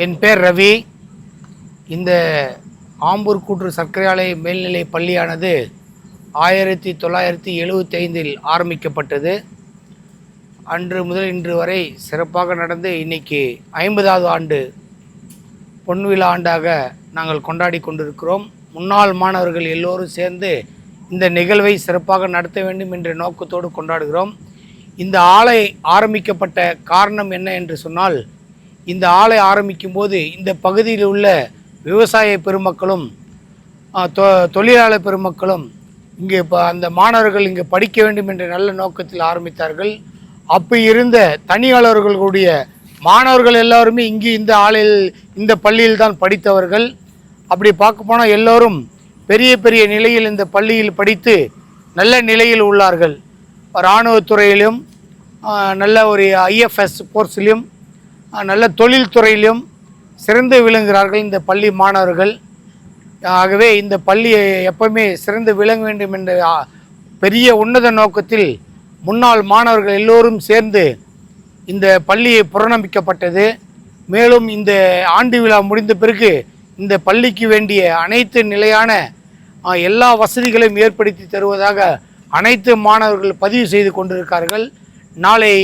என் பேர் ரவி. இந்த ஆம்பூர் கூற்று சர்க்கரை ஆலை மேல்நிலை பள்ளியானது ஆயிரத்தி தொள்ளாயிரத்தி எழுபத்தைந்தில் ஆரம்பிக்கப்பட்டது. அன்று முதல் இன்று வரை சிறப்பாக நடந்து இன்னைக்கு ஐம்பதாவது ஆண்டு பொன்விழா ஆண்டாக நாங்கள் கொண்டாடி கொண்டிருக்கிறோம். முன்னாள் மாணவர்கள் எல்லோரும் சேர்ந்து இந்த நிகழ்வை சிறப்பாக நடத்த வேண்டும் என்ற நோக்கத்தோடு கொண்டாடுகிறோம். இந்த ஆலை ஆரம்பிக்கப்பட்ட காரணம் என்ன என்று சொன்னால் இந்த ஆலை ஆரம்பிக்கும் போது இந்த பகுதியில் உள்ள விவசாய பெருமக்களும் தொ- தொழிலாளர் பெருமக்களும் இங்கே இப்போ அந்த மாணவர்கள் இங்கே படிக்க வேண்டும் என்ற நல்ல நோக்கத்தில் ஆரம்பித்தார்கள். அப்போ இருந்த தனியாளர்களுடைய மாணவர்கள் எல்லாருமே இங்கு இந்த ஆலையில் இந்த பள்ளியில் தான் படித்தவர்கள். அப்படி பார்க்க போனால் எல்லோரும் பெரிய பெரிய நிலையில் இந்த பள்ளியில் படித்து நல்ல நிலையில் உள்ளார்கள். இராணுவத்துறையிலும் நல்ல ஒரு ஐஎஃப்எஸ் போர்ஸ்லையும் நல்ல தொழில்துறையிலும் சிறந்து விளங்குகிறார்கள் இந்த பள்ளி மாணவர்கள். ஆகவே இந்த பள்ளியை எப்பவுமே சிறந்து விளங்க வேண்டும் என்ற பெரிய உன்னத நோக்கத்தில் முன்னாள் மாணவர்கள் எல்லோரும் சேர்ந்து இந்த பள்ளியை புறநம்பிக்கப்பட்டது மேலும் இந்த ஆண்டு விழா முடிந்த பிறகு இந்த பள்ளிக்கு வேண்டிய அனைத்து நிலையான எல்லா வசதிகளையும் ஏற்படுத்தி தருவதாக அனைத்து மாணவர்கள் பதிவு செய்து கொண்டிருக்கார்கள். நாளை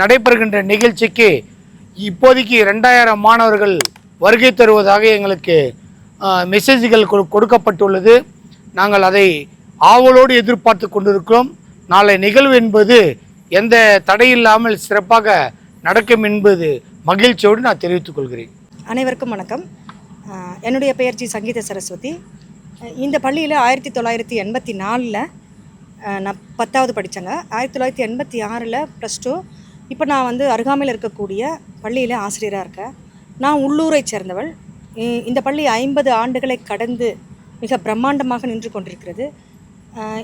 நடைபெறுகின்ற நிகழ்ச்சிக்கு இப்போதைக்கு ரெண்டாயிரம் மாணவர்கள் வருகை தருவதாக எங்களுக்கு மெசேஜ்கள் கொடுக்கப்பட்டுள்ளது. நாங்கள் அதை ஆவலோடு எதிர்பார்த்து கொண்டிருக்கிறோம். நாளை நிகழ்வு என்பது எந்த தடையில்லாமல் சிறப்பாக நடக்கும் என்பது மகிழ்ச்சியோடு நான் தெரிவித்துக் கொள்கிறேன். அனைவருக்கும் வணக்கம். என்னுடைய பெயர் ஜி சங்கீத சரஸ்வதி. இந்த பள்ளியில் ஆயிரத்தி தொள்ளாயிரத்தி எண்பத்தி நாலில் நான் பத்தாவது படித்தேங்க ஆயிரத்தி தொள்ளாயிரத்தி எண்பத்தி ஆறில் ப்ளஸ் டூ இப்போ நான் வந்து அருகாமையில் இருக்கக்கூடிய பள்ளியில் ஆசிரியராக இருக்கேன். நான் உள்ளூரைச் சேர்ந்தவள். இந்த பள்ளி ஐம்பது ஆண்டுகளை கடந்து மிக பிரம்மாண்டமாக நின்று கொண்டிருக்கிறது.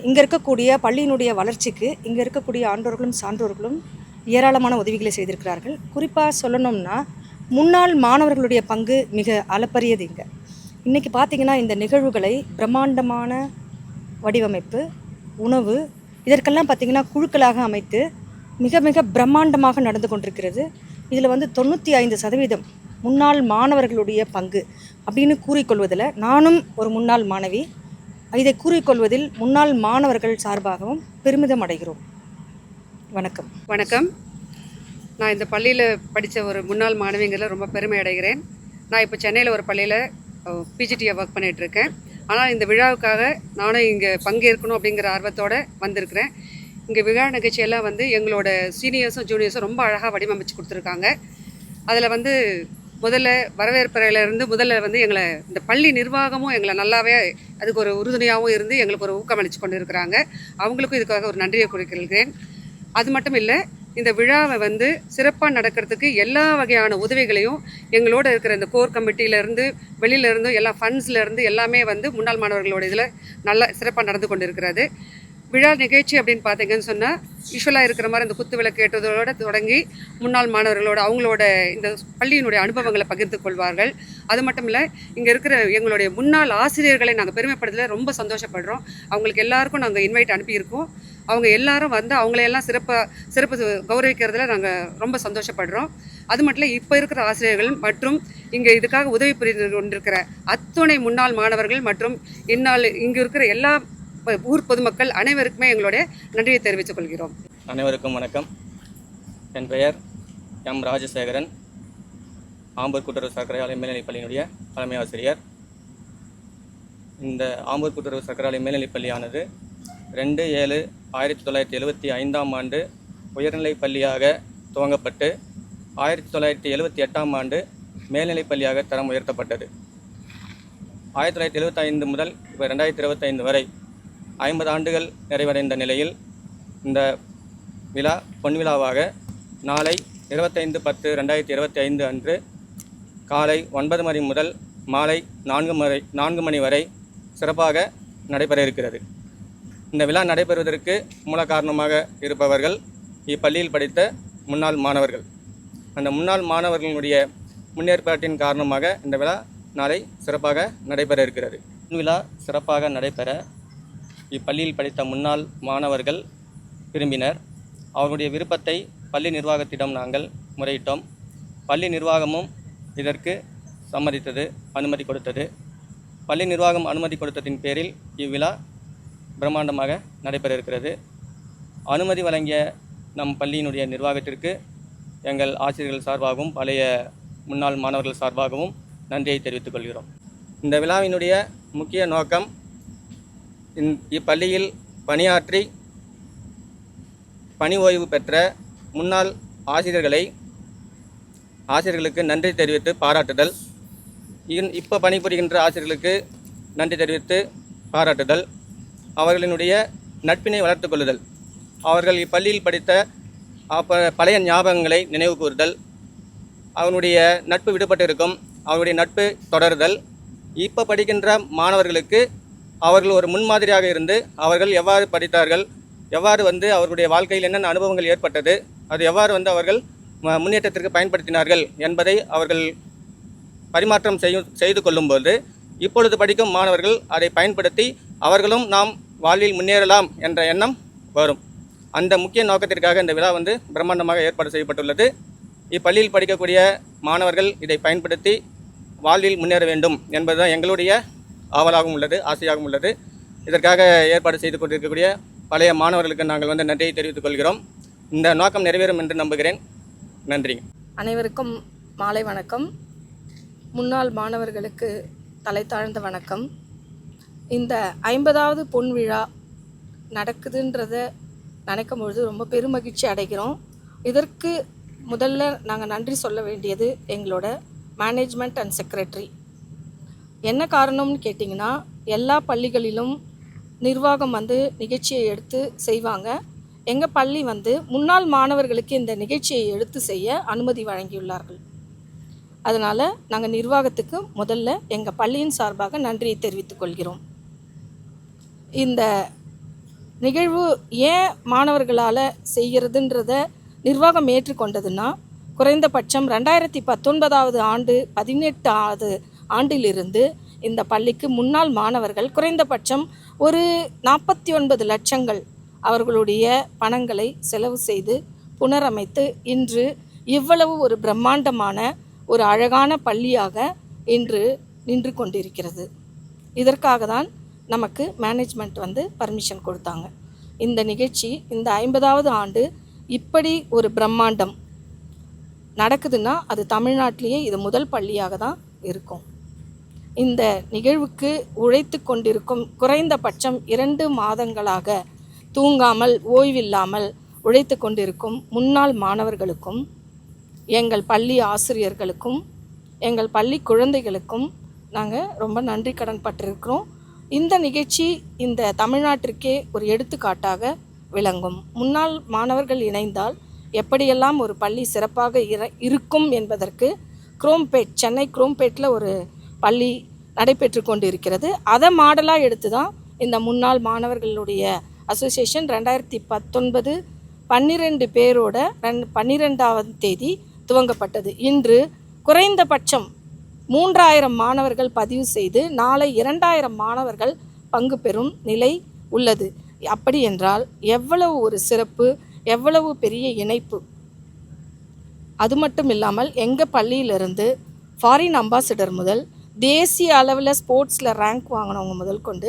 இங்கே இருக்கக்கூடிய பள்ளியினுடைய வளர்ச்சிக்கு இங்கே இருக்கக்கூடிய ஆண்டோர்களும் சான்றோர்களும் ஏராளமான உதவிகளை செய்திருக்கிறார்கள். குறிப்பாக சொல்லணும்னா முன்னாள் மாணவர்களுடைய பங்கு மிக அளப்பரியது இங்கே. இன்றைக்கி பார்த்தீங்கன்னா இந்த நிகழ்வுகளை பிரம்மாண்டமான வடிவமைப்பு உணவு இதற்கெல்லாம் பார்த்திங்கன்னா குழுக்களாக அமைத்து மிக மிக பிரம்மாண்டமாக நடந்து கொண்டிருக்கிறது. இதில் வந்து தொண்ணூற்றி ஐந்து சதவீதம் முன்னாள் மாணவர்களுடைய பங்கு அப்படின்னு கூறிக்கொள்வதில் நானும் ஒரு முன்னாள் மாணவி. இதை கூறிக்கொள்வதில் முன்னாள் மாணவர்கள் சார்பாகவும் பெருமிதம் அடைகிறோம். வணக்கம். வணக்கம். நான் இந்த பள்ளியில் படித்த ஒரு முன்னாள் மாணவிங்களை ரொம்ப பெருமை அடைகிறேன். நான் இப்போ சென்னையில் ஒரு பள்ளியில் பிஜிடியை ஒர்க் பண்ணிகிட்ருக்கேன் ஆனால் இந்த விழாவுக்காக நானும் இங்கே பங்கேற்கணும் அப்படிங்கிற ஆர்வத்தோடு வந்திருக்கிறேன். இங்கே விழா நிகழ்ச்சியெல்லாம் வந்து எங்களோட சீனியர்ஸும் ஜூனியர்ஸும் ரொம்ப அழகாக வடிவமைச்சு கொடுத்துருக்காங்க. அதில் வந்து முதல்ல வரவேற்பறையிலேருந்து முதல்ல வந்து எங்களை இந்த பள்ளி நிர்வாகமும் எங்களை நல்லாவே அதுக்கு ஒரு உறுதுணையாகவும் இருந்து எங்களுக்கு ஒரு ஊக்கமளித்து கொண்டு இருக்கிறாங்க அவங்களுக்கும் இதுக்காக ஒரு நன்றியை குறிக்கிறேன் அது மட்டும் இல்லை இந்த விழாவை வந்து சிறப்பாக நடக்கிறதுக்கு எல்லா வகையான உதவிகளையும் எங்களோட இருக்கிற இந்த கோர் கமிட்டியிலேருந்து வெளியிலேருந்து எல்லா ஃபண்ட்ஸ்லேருந்து எல்லாமே வந்து முன்னாள் மாணவர்களோட இதில் நல்ல சிறப்பாக நடந்து கொண்டு இருக்கிறது விழா நிகழ்ச்சி அப்படின்னு பார்த்தீங்கன்னு சொன்னால் யூஸ்வலாக இருக்கிற மாதிரி இந்த குத்து விளக்கு ஏற்றுவதோட தொடங்கி முன்னாள் மாணவர்களோட அவங்களோட இந்த பள்ளியினுடைய அனுபவங்களை பகிர்ந்து கொள்வார்கள். அது மட்டும் இல்லை இங்கே இருக்கிற எங்களுடைய முன்னாள் ஆசிரியர்களை நாங்கள் பெருமைப்படுறதுல ரொம்ப சந்தோஷப்படுறோம். அவங்களுக்கு எல்லாருக்கும் நாங்கள் இன்வைட் அனுப்பியிருக்கோம். அவங்க எல்லாரும் வந்து அவங்களையெல்லாம் சிறப்பாக சிறப்பு கௌரவிக்கிறதுல நாங்கள் ரொம்ப சந்தோஷப்படுறோம். அது மட்டும் இல்லை இப்போ இருக்கிற ஆசிரியர்கள் மற்றும் இங்கே இதுக்காக உதவி புரிந்து கொண்டிருக்கிற அத்துணை முன்னாள் மாணவர்கள் மற்றும் இந்நாள் இங்கே இருக்கிற எல்லா ஊர் பொதுமக்கள் அனைவருக்குமே எங்களுடைய நன்றியை தெரிவித்துக் கொள்கிறோம். அனைவருக்கும் வணக்கம். என் பெயர் எம் ராஜசேகரன். ஆம்பூர் கூட்டுறவு சர்க்கரை ஆலை மேல்நிலைப் பள்ளியினுடைய தலைமை ஆசிரியர். இந்த ஆம்பூர் கூட்டுறவு சர்க்கரை ஆலை மேல்நிலைப் பள்ளியானது ரெண்டு ஏழு ஆயிரத்தி தொள்ளாயிரத்தி எழுபத்தி ஐந்தாம் ஆண்டு உயர்நிலைப் பள்ளியாக துவங்கப்பட்டு ஆயிரத்தி தொள்ளாயிரத்தி எழுபத்தி எட்டாம் ஆண்டு மேல்நிலைப் பள்ளியாக தரம் உயர்த்தப்பட்டது. ஆயிரத்தி தொள்ளாயிரத்தி எழுபத்தைந்து முதல் இப்போ ரெண்டாயிரத்தி இருபத்தைந்து வரை ஐம்பது ஆண்டுகள் நிறைவடைந்த நிலையில் இந்த விழா பொன்விழாவாக நாளை இருபத்தைந்து பத்து ரெண்டாயிரத்தி இருபத்தி ஐந்து அன்று காலை ஒன்பது மணி முதல் மாலை நான்கு மணி நான்கு மணி வரை சிறப்பாக நடைபெற இருக்கிறது. இந்த விழா நடைபெறுவதற்கு மூல காரணமாக இருப்பவர்கள் இப்பள்ளியில் படித்த முன்னாள் மாணவர்கள். அந்த முன்னாள் மாணவர்களுடைய முன்னேற்பாட்டின் காரணமாக இந்த விழா நாளை சிறப்பாக நடைபெற இருக்கிறது. விழா சிறப்பாக நடைபெற இப்பள்ளியில் படித்த முன்னாள் மாணவர்கள் விரும்பினர். அவருடைய விருப்பத்தை பள்ளி நிர்வாகத்திடம் நாங்கள் முறையிட்டோம். பள்ளி நிர்வாகமும் இதற்கு சம்மதித்தது அனுமதி கொடுத்தது. பள்ளி நிர்வாகம் அனுமதி கொடுத்ததின் பேரில் இவ்விழா பிரம்மாண்டமாக நடைபெற இருக்கிறது அனுமதி வழங்கிய நம் பள்ளியினுடைய நிர்வாகத்திற்கு எங்கள் ஆசிரியர்கள் சார்பாகவும் பழைய முன்னாள் மாணவர்கள் சார்பாகவும் நன்றியை தெரிவித்துக் கொள்கிறோம். இந்த விழாவினுடைய முக்கிய நோக்கம் இப்பள்ளியில் பணியாற்றி பணி ஓய்வு பெற்ற முன்னாள் ஆசிரியர்களை ஆசிரியர்களுக்கு நன்றி தெரிவித்து பாராட்டுதல். இன் இப்போ பணிபுரிகின்ற ஆசிரியர்களுக்கு நன்றி தெரிவித்து பாராட்டுதல். அவர்களினுடைய நட்பினை வளர்த்து கொள்ளுதல். அவர்கள் இப்பள்ளியில் படித்த அப்ப பழைய ஞாபகங்களை நினைவு கூறுதல். அவனுடைய நட்பு விடுபட்டு இருக்கும் அவருடைய நட்பு தொடருதல். இப்போ படிக்கின்ற மாணவர்களுக்கு அவர்கள் ஒரு முன்மாதிரியாக இருந்து அவர்கள் எவ்வாறு படித்தார்கள் எவ்வாறு வந்து அவர்களுடைய வாழ்க்கையில் என்னென்ன அனுபவங்கள் ஏற்பட்டது அது எவ்வாறு வந்து அவர்கள் ம- முன்னேற்றத்திற்கு பயன்படுத்தினார்கள் என்பதை அவர்கள் பரிமாற்றம் செய்யும் செய்து கொள்ளும்போது இப்பொழுது படிக்கும் மாணவர்கள் அதை பயன்படுத்தி அவர்களும் நாம் வாழ்வில் முன்னேறலாம் என்ற எண்ணம் வரும். அந்த முக்கிய நோக்கத்திற்காக இந்த விழா வந்து பிரம்மாண்டமாக ஏற்பாடு செய்யப்பட்டுள்ளது. இப்பள்ளியில் படிக்கக்கூடிய மாணவர்கள் இதை பயன்படுத்தி வாழ்வில் முன்னேற வேண்டும் என்பதுதான் எங்களுடைய ஆவலாகவும் உள்ளது ஆசையாகவும் உள்ளது. இதற்காக ஏற்பாடு செய்து கொண்டிருக்கக்கூடிய பழைய மாணவர்களுக்கு நாங்கள் வந்து நன்றியை தெரிவித்துக் கொள்கிறோம். இந்த நோக்கம் நிறைவேறும் என்று நம்புகிறேன். நன்றி. அனைவருக்கும் மாலை வணக்கம். முன்னாள் மாணவர்களுக்கு தலை தாழ்ந்த வணக்கம். இந்த ஐம்பதாவது பொன் விழா நடக்குதுன்றத நினைக்கும் பொழுது ரொம்ப பெருமகிழ்ச்சி அடைகிறோம். இதற்கு முதல்ல நாங்கள் நன்றி சொல்ல வேண்டியது எங்களோட மேனேஜ்மெண்ட் அண்ட் செக்ரட்டரி என்ன காரணம்னு கேட்டிங்கன்னா எல்லா பள்ளிகளிலும் நிர்வாகம் வந்து நிகழ்ச்சியை எடுத்து செய்வாங்க. எங்கள் பள்ளி வந்து முன்னாள் மாணவர்களுக்கு இந்த நிகழ்ச்சியை எடுத்து செய்ய அனுமதி வழங்கியுள்ளார்கள். அதனால் நாங்கள் நிர்வாகத்துக்கு முதல்ல எங்கள் பள்ளியின் சார்பாக நன்றியை தெரிவித்துக் கொள்கிறோம். இந்த நிகழ்வு ஏன் மாணவர்களால் செய்கிறதுன்றத நிர்வாகம் ஏற்றுக்கொண்டதுன்னா குறைந்தபட்சம் ரெண்டாயிரத்தி பத்தொன்பதாவது ஆண்டு பதினெட்டாவது ஆண்டிலிருந்து இந்த பள்ளிக்கு முன்னாள் மாணவர்கள் குறைந்தபட்சம் ஒரு நாற்பத்தி ஒன்பது லட்சங்கள் அவர்களுடைய பணங்களை செலவு செய்து புனரமைத்து இன்று இவ்வளவு ஒரு பிரம்மாண்டமான ஒரு அழகான பள்ளியாக இன்று நின்று கொண்டிருக்கிறது. இதற்காக தான் நமக்கு மேனேஜ்மெண்ட் வந்து பர்மிஷன் கொடுத்தாங்க. இந்த நிகழ்ச்சி இந்த ஐம்பதாவது ஆண்டு இப்படி ஒரு பிரம்மாண்டம் நடக்குதுன்னா அது தமிழ்நாட்டிலேயே இது முதல் பள்ளியாக தான் இருக்கும். இந்த நிகழ்வுக்கு உழைத்து கொண்டிருக்கும் குறைந்தபட்சம் இரண்டு மாதங்களாக தூங்காமல் ஓய்வில்லாமல் உழைத்து கொண்டிருக்கும் முன்னாள் மாணவர்களுக்கும் எங்கள் பள்ளி ஆசிரியர்களுக்கும் எங்கள் பள்ளி குழந்தைகளுக்கும் நாங்கள் ரொம்ப நன்றி கடன் பட்டிருக்கிறோம். இந்த நிகழ்ச்சி இந்த தமிழ்நாட்டிற்கே ஒரு எடுத்துக்காட்டாக விளங்கும். முன்னாள் மாணவர்கள் இணைந்தால் எப்படியெல்லாம் ஒரு பள்ளி சிறப்பாக இர இருக்கும் என்பதற்கு குரோம்பேட் சென்னை குரோம்பேட்டில் ஒரு பள்ளி நடைபெற்று கொண்டு இருக்கிறது அதை மாடலாக எடுத்து தான் இந்த முன்னாள் மாணவர்களுடைய அசோசியேஷன் ரெண்டாயிரத்தி பத்தொன்பது பன்னிரெண்டு பேரோட ரெண் பன்னிரெண்டாவது தேதி துவங்கப்பட்டது. இன்று குறைந்தபட்சம் மூன்றாயிரம் மாணவர்கள் பதிவு செய்து நாளை இரண்டாயிரம் மாணவர்கள் பங்கு பெறும் நிலை உள்ளது. அப்படி என்றால் எவ்வளவு ஒரு சிறப்பு எவ்வளவு பெரிய இணைப்பு? அது மட்டும் இல்லாமல் எங்கள் பள்ளியிலிருந்து ஃபாரின் அம்பாசிடர் முதல் தேசிய அளவில் ஸ்போர்ட்ஸில் ரேங்க் வாங்கினவங்க முதல் கொண்டு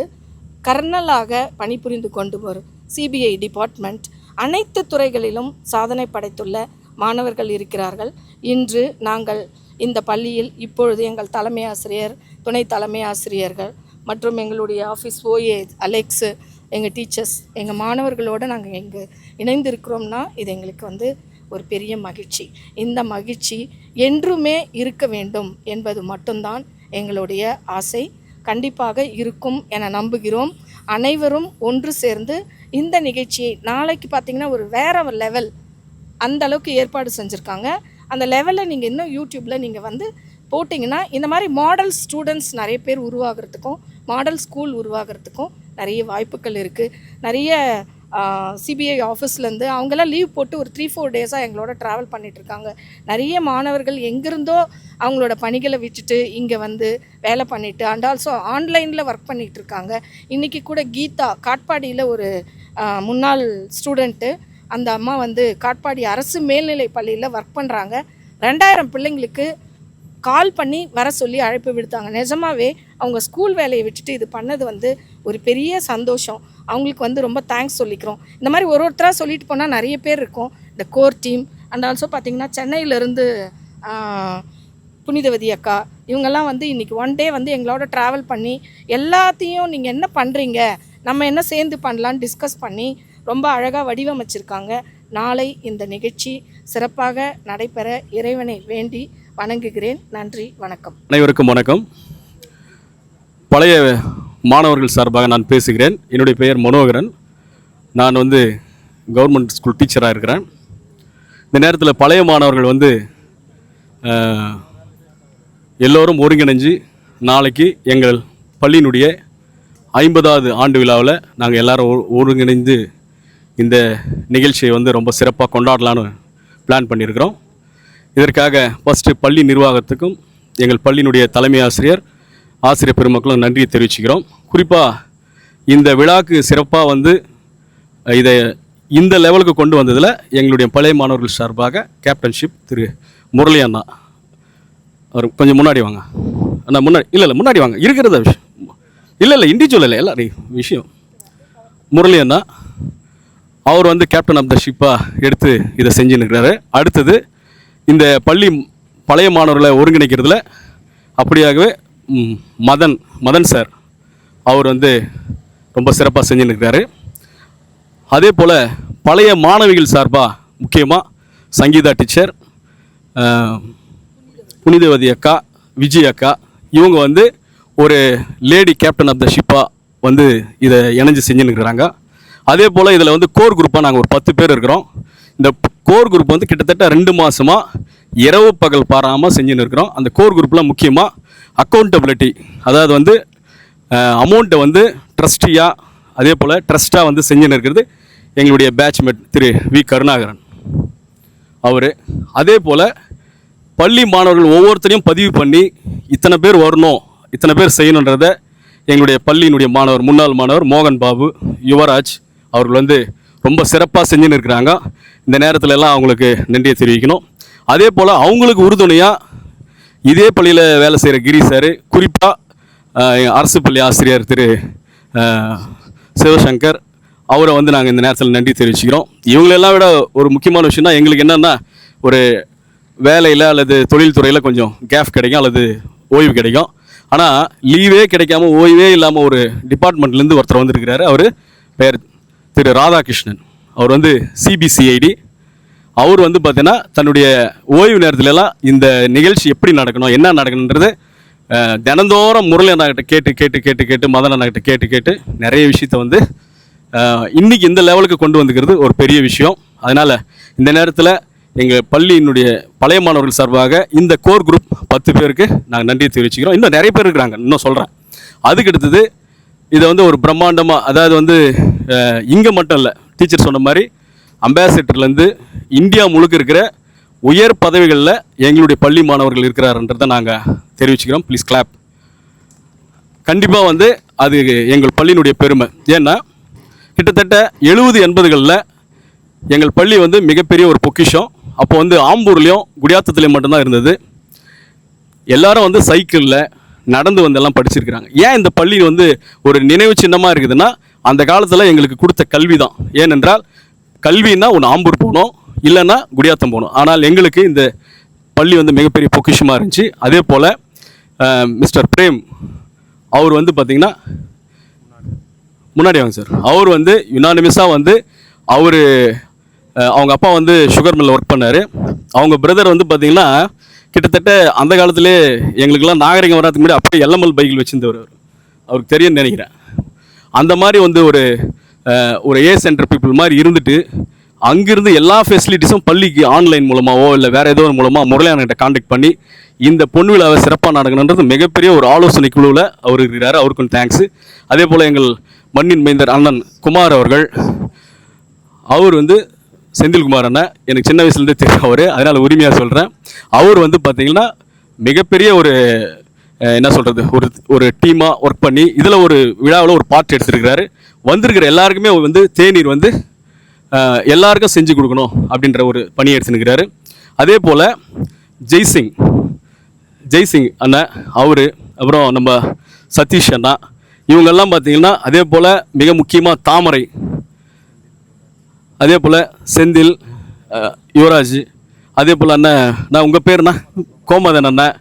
கர்னலாக பணிபுரிந்து கொண்டு வரும் சிபிஐ டிபார்ட்மெண்ட் அனைத்து துறைகளிலும் சாதனை படைத்துள்ள மாணவர்கள் இருக்கிறார்கள். இன்று நாங்கள் இந்த பள்ளியில் இப்பொழுது எங்கள் தலைமை ஆசிரியர் துணை தலைமை ஆசிரியர்கள் மற்றும் எங்களுடைய ஆஃபீஸ் ஓஏ அலெக்ஸு எங்கள் டீச்சர்ஸ் எங்கள் மாணவர்களோடு நாங்கள் இங்கே இணைந்திருக்கிறோம்னா இது எங்களுக்கு வந்து ஒரு பெரிய மகிழ்ச்சி. இந்த மகிழ்ச்சி என்றுமே இருக்க வேண்டும் என்பது மட்டும்தான் எங்களுடைய ஆசை கண்டிப்பாக இருக்கும் என நம்புகிறோம். அனைவரும் ஒன்று சேர்ந்து இந்த நிகழ்ச்சியை நாளைக்கு பார்த்திங்கன்னா ஒரு வேற லெவல் அந்த அளவுக்கு ஏற்பாடு செஞ்சுருக்காங்க. அந்த லெவலில் நீங்கள் இன்னும் யூடியூப்பில் நீங்கள் வந்து போட்டிங்கன்னா இந்த மாதிரி மாடல் ஸ்டூடெண்ட்ஸ் நிறைய பேர் உருவாகிறதுக்கும் மாடல் ஸ்கூல் உருவாகிறதுக்கும் நிறைய வாய்ப்புகள் இருக்குது நிறைய சிபிஐ ஆஃபீஸ்லேருந்து அவங்கெல்லாம் லீவ் போட்டு ஒரு த்ரீ ஃபோர் டேஸாக எங்களோட ட்ராவல் பண்ணிகிட்ருக்காங்க நிறைய மாணவர்கள் எங்கேருந்தோ அவங்களோட பணிகளை விட்டுட்டு இங்கே வந்து வேலை பண்ணிட்டு அண்ட் ஆல்சோ ஆன்லைனில் ஒர்க் பண்ணிகிட்டு இருக்காங்க இன்றைக்கி கூட கீதா காட்பாடியில் ஒரு முன்னாள் ஸ்டூடெண்ட்டு அந்த அம்மா வந்து காட்பாடி அரசு மேல்நிலை பள்ளியில் ஒர்க் பண்ணுறாங்க ரெண்டாயிரம் பிள்ளைங்களுக்கு கால் பண்ணி வர சொல்லி அழைப்பு விடுத்தாங்க. நிஜமாவே அவங்க ஸ்கூல் வேலையை விட்டுட்டு இது பண்ணது வந்து ஒரு பெரிய சந்தோஷம். அவங்களுக்கு வந்து ரொம்ப தேங்க்ஸ் சொல்லிக்கிறோம். இந்த மாதிரி ஒரு ஒருத்தராக சொல்லிட்டு போனால் நிறைய பேர் இருக்கும். இந்த கோர் டீம் அண்ட் ஆல்சோ பார்த்தீங்கன்னா சென்னையிலேருந்து புனிதவதி அக்கா இவங்கெல்லாம் வந்து இன்றைக்கி ஒன் டே வந்து எங்களோட ட்ராவல் பண்ணி எல்லாத்தையும் நீங்கள் என்ன பண்ணுறீங்க நம்ம என்ன சேர்ந்து பண்ணலான்னு டிஸ்கஸ் பண்ணி ரொம்ப அழகாக வடிவமைச்சிருக்காங்க. நாளை இந்த நிகழ்ச்சி சிறப்பாக நடைபெற இறைவனை வேண்டி வணங்குகிறேன். நன்றி வணக்கம். அனைவருக்கும் வணக்கம். பழைய மாணவர்கள் சார்பாக நான் பேசுகிறேன். என்னுடைய பெயர் மனோகரன். நான் வந்து கவர்மெண்ட் ஸ்கூல் டீச்சராக இருக்கிறேன். இந்த நேரத்தில் பழைய மாணவர்கள் வந்து எல்லோரும் ஒருங்கிணைஞ்சு நாளைக்கு எங்கள் பள்ளியினுடைய ஐம்பதாவது ஆண்டு விழாவில் நாங்கள் எல்லோரும் ஒ- ஒருங்கிணைந்து இந்த நிகழ்ச்சியை வந்து ரொம்ப சிறப்பாக கொண்டாடலான்னு பிளான் பண்ணியிருக்கிறோம். இதற்காக ஃபஸ்ட்டு பள்ளி நிர்வாகத்துக்கும் எங்கள் பள்ளியினுடைய தலைமை ஆசிரியர் ஆசிரியர் பெருமக்களும் நன்றியை தெரிவிச்சுக்கிறோம். குறிப்பாக இந்த விழாக்கு சிறப்பாக வந்து இதை இந்த லெவலுக்கு கொண்டு வந்ததில் எங்களுடைய பழைய மாணவர்கள் சார்பாக கேப்டன்ஷிப் திரு முரளி அண்ணா. அவர் கொஞ்சம் முன்னாடி வாங்க. அண்ணா முன்னாடி இல்லை இல்லை முன்னாடி வாங்க. இருக்கிறத விஷயம். இல்லை இல்லை இண்டிவிஜுவல் இல்லை எல்லாரையும் விஷயம். முரளி அண்ணா அவர் வந்து கேப்டன் ஆஃப் த ஷிப்பாக எடுத்து இதை செஞ்சுன்னு இருக்கிறாரு. அடுத்தது இந்த பள்ளி பழைய மாணவர்களை ஒருங்கிணைக்கிறதுல அப்படியாகவே மதன் மதன் சார் அவர் வந்து ரொம்ப சிறப்பாக செஞ்சுன்னுக்கிறாரு அதே போல் பழைய மாணவிகள் சார்பாக முக்கியமாக சங்கீதா டீச்சர் புனிதவதி அக்கா விஜய் அக்கா இவங்க வந்து ஒரு லேடி கேப்டன் ஆஃப் த ஷிப்பாக வந்து இதை இணைஞ்சு செஞ்சுன்னு இருக்கிறாங்க அதே போல் இதில் வந்து கோர் குரூப்பாக நாங்கள் ஒரு பத்து பேர் இருக்கிறோம். இந்த கோர் குரூப் வந்து கிட்டத்தட்ட ரெண்டு மாதமாக இரவு பகல் பாராமல் செஞ்சுன்னு இருக்கிறோம். அந்த கோர் குரூப்பில் முக்கியமாக அக்கௌண்டபிலிட்டி அதாவது வந்து அமௌண்ட்டை வந்து ட்ரஸ்டியாக அதே போல் ட்ரஸ்ட்டாக வந்து செஞ்சுன்னு இருக்கிறது எங்களுடைய பேட்ச்மேட் திரு வி. கருணாகரன் அவர். அதே போல் பள்ளி மாணவர்கள் ஒவ்வொருத்தரையும் பதிவு பண்ணி இத்தனை பேர் வரணும் இத்தனை பேர் செய்யணுன்றத எங்களுடைய பள்ளியினுடைய மாணவர் முன்னாள் மாணவர் மோகன் பாபு யுவராஜ் அவர்கள் வந்து ரொம்ப சிறப்பாக செஞ்சுன்னு இருக்கிறாங்க. இந்த நேரத்துல எல்லாம் அவங்களுக்கு நன்றியை தெரிவிக்கணும். அதே போல் அவங்களுக்கு உறுதுணையாக இதே பள்ளியில் வேலை செய்கிற கிரி சார் குறிப்பாக அரசு பள்ளி ஆசிரியர் திரு சிவசங்கர் அவரை வந்து நாங்கள் இந்த நேரத்தில் நன்றி தெரிவிச்சுக்கிறோம். இவங்களெல்லாம் விட ஒரு முக்கியமான விஷயம்னா எங்களுக்கு என்னென்னா ஒரு வேலையில் அல்லது தொழில்துறையில் கொஞ்சம் கேஃப் கிடைக்கும் அல்லது ஓய்வு கிடைக்கும். ஆனால் லீவே கிடைக்காம ஓய்வே இல்லாமல் ஒரு டிபார்ட்மெண்ட்லேருந்து ஒருத்தர் வந்திருக்கிறாரு. அவர் பெயர் திரு ராதாகிருஷ்ணன். அவர் வந்து சிபிசிஐடி அவர் வந்து பார்த்தீங்கன்னா தன்னுடைய ஓய்வு நேரத்துலலாம் இந்த நிகழ்ச்சி எப்படி நடக்கணும் என்ன நடக்கணுன்றது தினந்தோறும் முரளி அண்ணாக்கிட்ட கேட்டு கேட்டு கேட்டு கேட்டு மதன் அண்ணாக்கிட்ட கேட்டு கேட்டு நிறைய விஷயத்த வந்து இன்றைக்கி இந்த லெவலுக்கு கொண்டு வந்துக்கிறது ஒரு பெரிய விஷயம். அதனால் இந்த நேரத்தில் எங்கள் பள்ளியினுடைய பழைய மாணவர்கள் சார்பாக இந்த கோர் குரூப் பத்து பேருக்கு நாங்கள் நன்றி தெரிவிச்சுக்கிறோம். இன்னும் நிறைய பேர் இருக்கிறாங்க இன்னும் சொல்கிறேன் அதுக்கு அடுத்தது இதை வந்து ஒரு பிரம்மாண்டமாக அதாவது வந்து இங்கே மட்டும் இல்லை டீச்சர் சொன்ன மாதிரி அம்பாசிடர்லேருந்து இந்தியா முழுக்க இருக்கிற உயர் பதவிகளில் எங்களுடைய பள்ளி மாணவர்கள் இருக்கிறாருன்றதை நாங்கள் தெரிவிச்சுக்கிறோம். ப்ளீஸ் கிளாப் கண்டிப்பாக வந்து அது எங்கள் பள்ளியினுடைய பெருமை. ஏன்னா கிட்டத்தட்ட எழுபது எண்பதுகளில் எங்கள் பள்ளி வந்து மிகப்பெரிய ஒரு பொக்கிஷம். அப்போ வந்து ஆம்பூர்லேயும் குடியாத்தத்துலேயும் மட்டும்தான் இருந்தது. எல்லாரும் வந்து சைக்கிளில் நடந்து வந்தெல்லாம் படிச்சிருக்கிறாங்க. ஏன் இந்த பள்ளி வந்து ஒரு நினைவு சின்னமாக இருக்குதுன்னா அந்த காலத்தில் எங்களுக்கு கொடுத்த கல்வி தான். ஏனென்றால் கல்வின்னா ஒன்று ஆம்பூர் போகணும் இல்லைன்னா குடியாத்தம் போகணும் ஆனால் எங்களுக்கு இந்த பள்ளி வந்து மிகப்பெரிய பொக்கிஷமாக இருந்துச்சு. அதே போல் மிஸ்டர் பிரேம் அவர் வந்து பார்த்திங்கன்னா முன்னாடி வாங்க சார். அவர் வந்து யுனானிமஸாக வந்து அவர் அவங்க அப்பா வந்து சுகர் மில்லில் ஒர்க் பண்ணார். அவங்க பிரதர் வந்து பார்த்திங்கன்னா கிட்டத்தட்ட அந்த காலத்திலே எங்களுக்கெல்லாம் நாகரிகம் வராதுக்கு முன்னாடி அப்படியே எல்எம்எல் பைக்கில் வச்சிருந்தவர் அவருக்கு தெரியும்னு நினைக்கிறேன். அந்த மாதிரி வந்து ஒரு ஒரு ஏ சென்டர் பீப்புள் மாதிரி இருந்துட்டு அங்கிருந்து எல்லா ஃபெசிலிட்டிஸும் பள்ளிக்கு ஆன்லைன் மூலமாகவோ இல்லை வேறு ஏதோ ஒரு மூலமாக முரளியானகிட்ட காண்டாக்ட் பண்ணி இந்த பொன் விழாவை சிறப்பாக நடக்கணுன்றது மிகப்பெரிய ஒரு ஆலோசனை குழுவில் அவர் இருக்கிறார். அவருக்கும் தேங்க்ஸு அதே போல் எங்கள் மண்ணின் மைந்தர் அண்ணன் குமார் அவர்கள் அவர் வந்து செந்தில்குமார் அண்ணன் எனக்கு சின்ன வயசுலேருந்தே தெரியும் அவர். அதனால் உரிமையாக சொல்கிறேன் அவர் வந்து பார்த்தீங்கன்னா மிகப்பெரிய ஒரு என்ன சொல்கிறது ஒரு ஒரு டீமாக ஒர்க் பண்ணி இதில் ஒரு விழாவில் ஒரு பார்ட் எடுத்துருக்கிறாரு. வந்திருக்கிற எல்லாருக்குமே வந்து தேநீர் வந்து எல்லாருக்கும் செஞ்சு கொடுக்கணும் அப்படின்ற ஒரு பணி எடுத்துனுக்கிறாரு அதே போல் ஜெய்சிங் ஜெய்சிங் அண்ணன் அவர் அப்புறம் நம்ம சதீஷ் அண்ணா இவங்கெல்லாம் பார்த்தீங்கன்னா அதே போல் மிக முக்கியமாக தாமரை அதே போல் செந்தில் யுவராஜ் அதே போல் அண்ணன் நான் உங்கள் பேர்ண்ணா கோமதன் அண்ணன்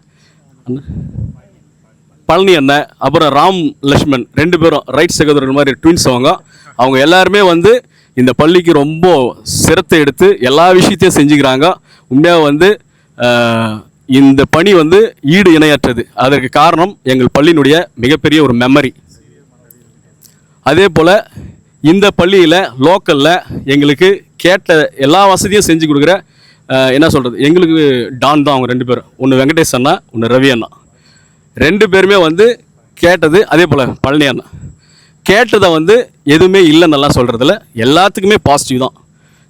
பழனி அண்ணன் அப்புறம் ராம் லக்ஷ்மண் ரெண்டு பேரும் ரைட் சகோதரர் மாதிரி ட்வின்ஸ் அவங்க. அவங்க எல்லாருமே வந்து இந்த பள்ளிக்கு ரொம்ப சிரத்தை எடுத்து எல்லா விஷயத்தையும் செஞ்சுக்கிறாங்க. உண்மையாக வந்து இந்த பணி வந்து ஈடு இணையற்றது. அதற்கு காரணம் எங்கள் பள்ளியினுடைய மிகப்பெரிய ஒரு மெமரி அதே போல் இந்த பள்ளியில் லோக்கலில் எங்களுக்கு கேட்ட எல்லா வசதியும் செஞ்சு கொடுக்குற என்ன சொல்கிறது எங்களுக்கு டான் தான் அவங்க ரெண்டு பேரும். ஒன்று வெங்கடேஷ் அண்ணா ஒன்று ரவி அண்ணா. ரெண்டு பேருமே வந்து கேட்டது அதே போல் பழனி அண்ணா. கேட்டதை வந்து எதுவுமே இல்லைன்னெல்லாம் சொல்கிறதில்ல எல்லாத்துக்குமே பாசிட்டிவ் தான்.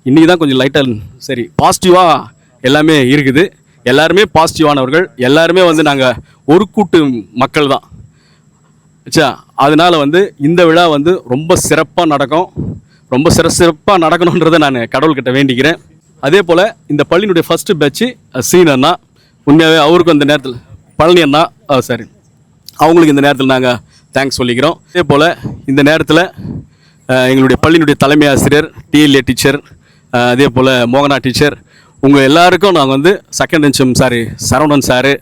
இன்றைக்கி தான் கொஞ்சம் லைட்டாக சரி பாசிட்டிவாக எல்லாமே இருக்குது. எல்லாருமே பாசிட்டிவானவர்கள் எல்லாருமே வந்து நாங்கள் ஒரு கூட்டு மக்கள் தான். ஆச்சா அதனால வந்து இந்த விழா வந்து ரொம்ப சிறப்பாக நடக்கும். ரொம்ப சிற சிறப்பாக நடக்கணுன்றதை நான் கடவுள்கிட்ட வேண்டிக்கிறேன். அதே போல் இந்த பள்ளியினுடைய ஃபஸ்ட்டு பேட்ச்சு சீன் அண்ணா உண்மையாகவே அவருக்கும் இந்த நேரத்தில் பழனி அண்ணா சாரி அவங்களுக்கு இந்த நேரத்தில் நாங்கள் தேங்க்ஸ் சொல்லிக்கிறோம். அதே போல் இந்த நேரத்தில் எங்களுடைய பள்ளியினுடைய தலைமை ஆசிரியர் டிஎல்ஏ டீச்சர் அதே போல் மோகனா டீச்சர் உங்கள் எல்லாருக்கும் நாங்கள் வந்து செகண்ட் இன்ச்சம் சாரி சரவணன் சாரு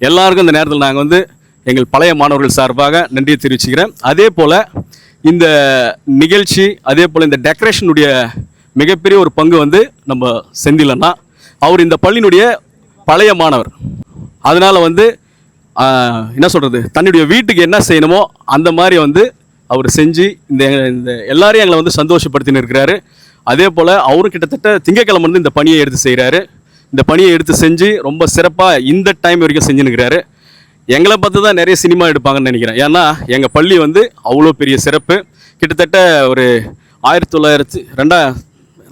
எல்லாருக்கும் இந்த நேரத்தில் நாங்கள் வந்து எங்கள் பழைய மாணவர்கள் சார்பாக நன்றியை தெரிவிச்சுக்கிறேன். அதே போல் இந்த நிகழ்ச்சி அதே போல் இந்த டெக்கரேஷனுடைய மிகப்பெரிய ஒரு பங்கு வந்து நம்ம செந்திலண்ணா அவர் இந்த பள்ளியினுடைய பழைய மாணவர். அதனால் வந்து என்ன சொல்கிறது தன்னுடைய வீட்டுக்கு என்ன செய்யணுமோ அந்த மாதிரி வந்து அவர் செஞ்சு இந்த இந்த எல்லாரையும் எங்களை வந்து சந்தோஷப்படுத்தின்னு இருக்கிறாரு. அதே போல் அவரும் கிட்டத்தட்ட திங்கக்கிழமை வந்து இந்த பணியை எடுத்து செய்கிறாரு இந்த பணியை எடுத்து செஞ்சு ரொம்ப சிறப்பாக இந்த டைம் வரைக்கும் செஞ்சுன்னு இருக்கிறாரு. எங்களை பார்த்து தான் நிறைய சினிமா எடுப்பாங்கன்னு நினைக்கிறேன். ஏன்னா எங்கள் பள்ளி வந்து அவ்வளோ பெரிய சிறப்பு. கிட்டத்தட்ட ஒரு ஆயிரத்தி தொள்ளாயிரத்தி ரெண்டா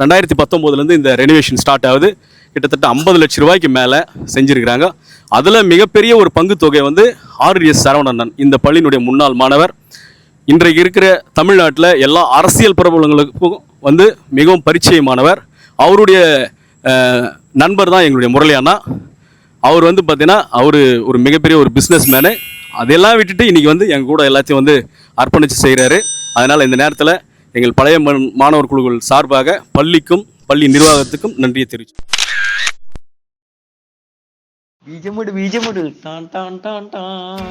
ரெண்டாயிரத்தி பத்தொம்போதுலேருந்து இந்த ரெனோவேஷன் ஸ்டார்ட் ஆகுது. கிட்டத்தட்ட ஐம்பது லட்ச ரூபாய்க்கு மேலே செஞ்சுருக்கிறாங்க. அதில் மிகப்பெரிய ஒரு பங்கு தொகை வந்து ஆர்எஸ் சரவணண்ணன் இந்த பள்ளியினுடைய முன்னாள் மாணவர். இன்றைக்கு இருக்கிற தமிழ்நாட்டில் எல்லா அரசியல் பிரபலங்களுக்கும் வந்து மிகவும் பரிச்சயமானவர். அவருடைய நண்பர் தான் எங்களுடைய முரளி அண்ணா. அவர் வந்து பார்த்தீங்கன்னா அவர் ஒரு மிகப்பெரிய ஒரு பிஸ்னஸ் மேனு அதெல்லாம் விட்டுட்டு இன்றைக்கி வந்து எங்கள் கூட எல்லாத்தையும் வந்து அர்ப்பணித்து செய்கிறாரு அதனால் இந்த நேரத்தில் எங்கள் பழைய மாணவர் குழுக்கள் சார்பாக பள்ளிக்கும் பள்ளி நிர்வாகத்துக்கும் நன்றியை தெரிவிச்சு பீஜமுடு பீஜமுடு டான் டான் டான் டான்.